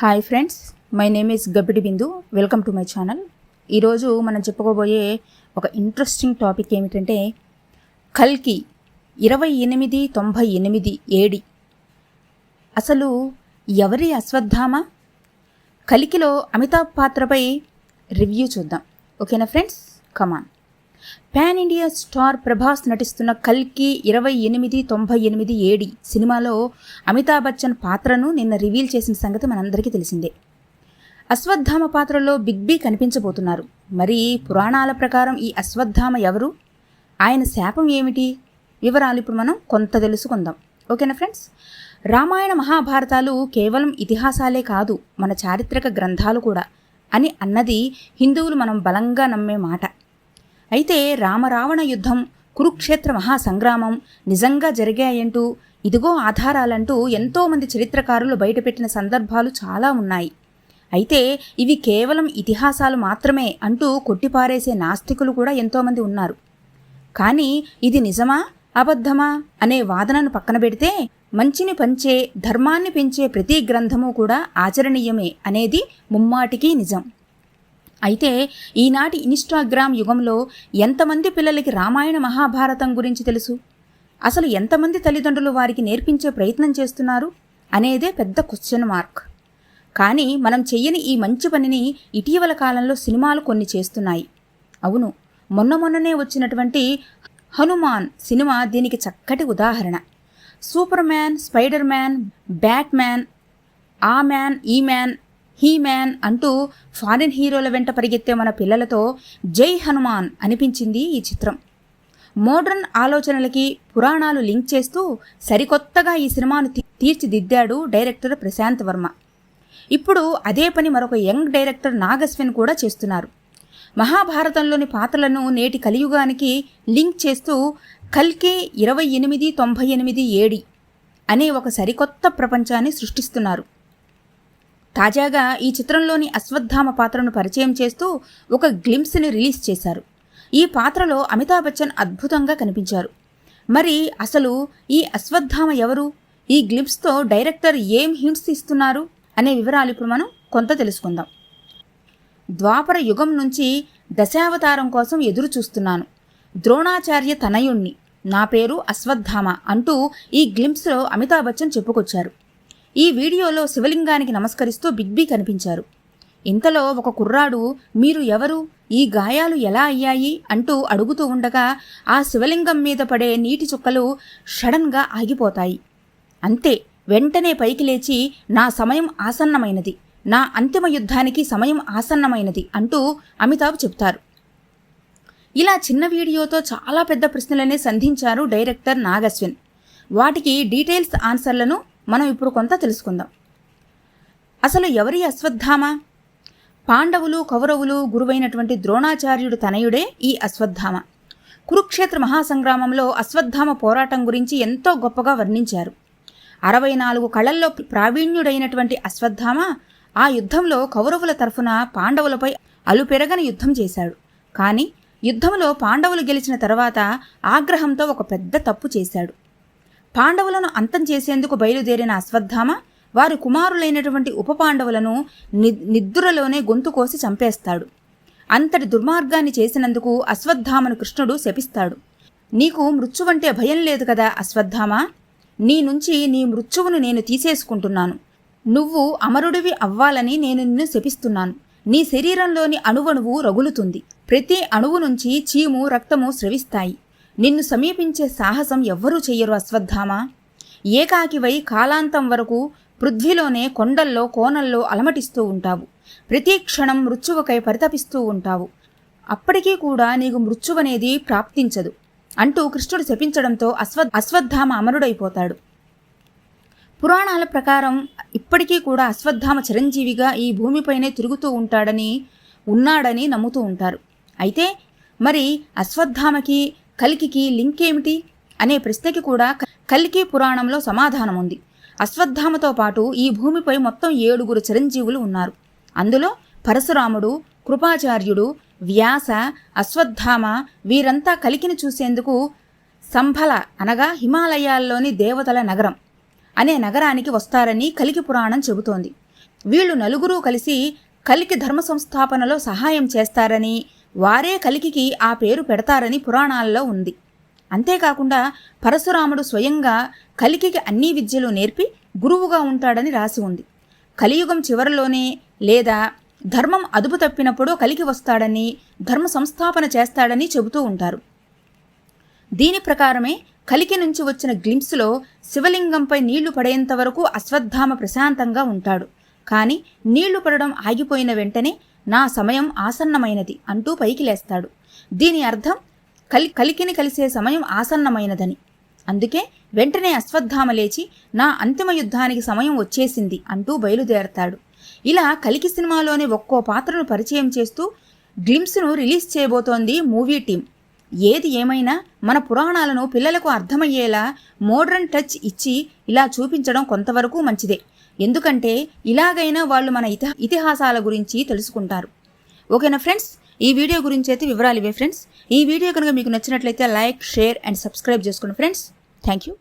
Hi friends my name is Gabbidi Bindu welcome to my channel ఈరోజు మనం చెప్పుకోబోయే ఒక ఇంట్రెస్టింగ్ టాపిక్ ఏమిటంటే కల్కి ఇరవై ఎనిమిది తొంభై ఎనిమిది ఏడి. అసలు ఎవరి అశ్వత్థామ? కలికిలో అమితాబ్ పాత్రపై రివ్యూ చూద్దాం. ఓకేనా friends come on pan India star Prabhas నటిస్తున్న కల్కి ఇరవై ఎనిమిది తొంభై ఎనిమిది ఏడి సినిమాలో అమితాబ్ బచ్చన్ పాత్రను నిన్న రివీల్ చేసిన సంగతి మనందరికీ తెలిసిందే. అశ్వత్థామ పాత్రలో బిగ్ బి కనిపించబోతున్నారు. మరి పురాణాల ప్రకారం ఈ అశ్వత్థామ ఎవరు? ఆయన శాపం ఏమిటి? వివరాలు ఇప్పుడు మనం కొంత తెలుసుకుందాం. ఓకేనా ఫ్రెండ్స్? రామాయణ మహాభారతాలు కేవలం ఇతిహాసాలే కాదు మన చారిత్రక గ్రంథాలు కూడా అని అన్నది హిందువులు మనం బలంగా నమ్మే మాట. అయితే రామరావణ యుద్ధం కురుక్షేత్ర మహాసంగ్రామం నిజంగా జరిగాయంటూ ఇదిగో ఆధారాలంటూ ఎంతోమంది చరిత్రకారులు బయటపెట్టిన సందర్భాలు చాలా ఉన్నాయి. అయితే ఇవి కేవలం ఇతిహాసాలు మాత్రమే అంటూ కొట్టిపారేసే నాస్తికులు కూడా ఎంతోమంది ఉన్నారు. కానీ ఇది నిజమా అబద్ధమా అనే వాదనను పక్కన పెడితే మంచిని పంచే ధర్మాన్ని పెంచే ప్రతి గ్రంథము కూడా ఆచరణీయమే అనేది ముమ్మాటికి నిజం. అయితే ఈనాటి ఇన్స్టాగ్రామ్ యుగంలో ఎంతమంది పిల్లలకి రామాయణ మహాభారతం గురించి తెలుసు? అసలు ఎంతమంది తల్లిదండ్రులు వారికి నేర్పించే ప్రయత్నం చేస్తున్నారు? అనేదే పెద్ద క్వశ్చన్ మార్క్ కానీ మనం చెయ్యని ఈ మంచి పనిని ఇటీవల కాలంలో సినిమాలు కొన్ని చేస్తున్నాయి. అవును మొన్న మొన్ననే వచ్చినటువంటి హనుమాన్ సినిమా దీనికి చక్కటి ఉదాహరణ. Superman spider man batman ఆ మ్యాన్ ఈ మ్యాన్ హీ మ్యాన్ అంటూ ఫారిన్ హీరోల వెంట పరిగెత్తే మన పిల్లలతో జై హనుమాన్ అనిపించింది ఈ చిత్రం. మోడ్రన్ ఆలోచనలకి పురాణాలు లింక్ చేస్తూ సరికొత్తగా ఈ సినిమాను తీర్చిదిద్దాడు డైరెక్టర్ ప్రశాంత్ వర్మ. ఇప్పుడు అదే పని మరొక యంగ్ డైరెక్టర్ నాగస్విన్ కూడా చేస్తున్నారు. మహాభారతంలోని పాత్రలను నేటి కలియుగానికి లింక్ చేస్తూ కల్కే ఇరవై ఎనిమిది తొంభై ఎనిమిది ఏడి అనే ఒక సరికొత్త ప్రపంచాన్ని సృష్టిస్తున్నారు. తాజాగా ఈ చిత్రంలోని అశ్వత్థామ పాత్రను పరిచయం చేస్తూ ఒక గ్లిమ్స్ని రిలీజ్ చేశారు. ఈ పాత్రలో అమితాబ్ బచ్చన్ అద్భుతంగా కనిపించారు. మరి అసలు ఈ అశ్వత్థామ ఎవరు? ఈ గ్లిమ్స్తో డైరెక్టర్ ఏం హింట్స్ ఇస్తున్నారు? అనే వివరాలు ఇప్పుడు మనం కొంత తెలుసుకుందాం. ద్వాపర యుగం నుంచి దశావతారం కోసం ఎదురు చూస్తున్నాను ద్రోణాచార్య తనయుణ్ణి. నా పేరు అశ్వత్థామ అంటూ ఈ గ్లిమ్స్లో అమితాబ్ బచ్చన్ చెప్పుకొచ్చారు. ఈ వీడియోలో శివలింగానికి నమస్కరిస్తూ బిగ్ బి కనిపించారు. ఇంతలో ఒక కుర్రాడు మీరు ఎవరు? ఈ గాయాలు ఎలా అయ్యాయి? అంటూ అడుగుతూ ఉండగా ఆ శివలింగం మీద పడే నీటి చుక్కలు షడన్గా ఆగిపోతాయి. అంతే వెంటనే పైకి లేచి నా సమయం ఆసన్నమైనది. నా అంతిమ యుద్ధానికి సమయం ఆసన్నమైనది అంటూ అమితాబ్ చెప్తారు. ఇలా చిన్న వీడియోతో చాలా పెద్ద ప్రశ్నలనే సంధించారు డైరెక్టర్ నాగశ్విన్. వాటికి డీటెయిల్స్ ఆన్సర్లను మనం ఇప్పుడు కొంత తెలుసుకుందాం. అసలు ఎవరి అశ్వత్థామ? పాండవులు కౌరవులు గురువైనటువంటి ద్రోణాచార్యుడు తనయుడే ఈ అశ్వత్థామ. కురుక్షేత్ర మహాసంగ్రామంలో అశ్వత్థామ పోరాటం గురించి ఎంతో గొప్పగా వర్ణించారు. అరవై నాలుగు కళల్లో ప్రావీణ్యుడైనటువంటి అశ్వత్థామ ఆ యుద్ధంలో కౌరవుల తరఫున పాండవులపై అలుపెరగని యుద్ధం చేశాడు. కానీ యుద్ధంలో పాండవులు గెలిచిన తర్వాత ఆగ్రహంతో ఒక పెద్ద తప్పు చేశాడు. పాండవులను అంతం చేసేందుకు బయలుదేరిన అశ్వత్థామ వారి కుమారులైనటువంటి ఉప పాండవులను నిద్రలోనే గొంతు కోసి చంపేస్తాడు. అంతటి దుర్మార్గాన్ని చేసినందుకు అశ్వత్థామను కృష్ణుడు శపిస్తాడు. నీకు మృత్యువంటే భయం లేదు కదా అశ్వత్థామ? నీ నుంచి నీ మృత్యువును నేను తీసేసుకుంటున్నాను. నువ్వు అమరుడివి అవ్వాలని నేను నిన్ను శపిస్తున్నాను. నీ శరీరంలోని అణువణువు రగులుతుంది. ప్రతి అణువు నుంచి చీము రక్తము స్రవిస్తాయి. నిన్ను సమీపించే సాహసం ఎవ్వరూ చెయ్యరు అశ్వత్థామ. ఏకాకివై కాలాంతం వరకు పృథ్వీలోనే కొండల్లో కోనల్లో అలమటిస్తూ ఉంటావు. ప్రతి క్షణం మృత్యువుకై పరితపిస్తూ ఉంటావు. అప్పటికీ కూడా నీకు మృత్యువనేది ప్రాప్తించదు. అంటూ కృష్ణుడు శపించడంతో అశ్వ అశ్వత్థామ అమరుడైపోతాడు. పురాణాల ప్రకారం ఇప్పటికీ కూడా అశ్వత్థామ చిరంజీవిగా ఈ భూమిపైనే తిరుగుతూ ఉంటాడని ఉన్నాడని నమ్ముతూ ఉంటారు. అయితే మరి అశ్వత్థామకి కలికికి లింక్ ఏమిటి అనే ప్రశ్నకి కూడా కలికి పురాణంలో సమాధానం ఉంది అశ్వత్థామతో పాటు ఈ భూమిపై మొత్తం ఏడుగురు చిరంజీవులు ఉన్నారు. అందులో పరశురాముడు కృపాచార్యుడు వ్యాస అశ్వత్థామ వీరంతా కలికిని చూసేందుకు సంభల అనగా హిమాలయాల్లోని దేవతల నగరం అనే నగరానికి వస్తారని కలికి పురాణం చెబుతోంది. వీళ్ళు నలుగురు కలిసి కలికి ధర్మ సంస్థాపనలో సహాయం చేస్తారని వారే కలికికి ఆ పేరు పెడతారని పురాణాల్లో ఉంది. అంతేకాకుండా పరశురాముడు స్వయంగా కలికికి అన్ని విద్యలు నేర్పి గురువుగా ఉంటాడని రాసి ఉంది. కలియుగం చివరిలోనే లేదా ధర్మం అదుపు తప్పినప్పుడు కలికి వస్తాడని ధర్మ సంస్థాపన చేస్తాడని చెబుతూ ఉంటారు. దీని ప్రకారమే కలికి నుంచి వచ్చిన గ్లింప్స్లో శివలింగంపై నీళ్ళు పడేంత వరకు అశ్వత్థామ ప్రశాంతంగా ఉంటాడు. కానీ నీళ్ళు పడడం ఆగిపోయిన వెంటనే నా సమయం ఆసన్నమైనది అంటూ పైకి లేస్తాడు. దీని అర్థం కలి కలికిని కలిసే సమయం ఆసన్నమైనదని. అందుకే వెంటనే అశ్వత్థామ లేచి నా అంతిమ యుద్ధానికి సమయం వచ్చేసింది అంటూ బయలుదేరతాడు. ఇలా కలికి సినిమాలోని ఒక్కో పాత్రను పరిచయం చేస్తూ గ్లిమ్స్ను రిలీజ్ చేయబోతోంది మూవీ టీం ఏది ఏమైనా మన పురాణాలను పిల్లలకు అర్థమయ్యేలా మోడ్రన్ టచ్ ఇచ్చి ఇలా చూపించడం కొంతవరకు మంచిదే. ఎందుకంటే ఇలాగైనా వాళ్ళు మన ఇతి ఇతిహాసాల గురించి తెలుసుకుంటారు. ఓకేనా ఫ్రెండ్స్? ఈ వీడియో గురించి అయితే వివరాలు ఇవే ఫ్రెండ్స్. ఈ వీడియో కనుక మీకు నచ్చినట్లయితే లైక్ షేర్ అండ్ సబ్స్క్రైబ్ చేసుకోండి ఫ్రెండ్స్. Thank you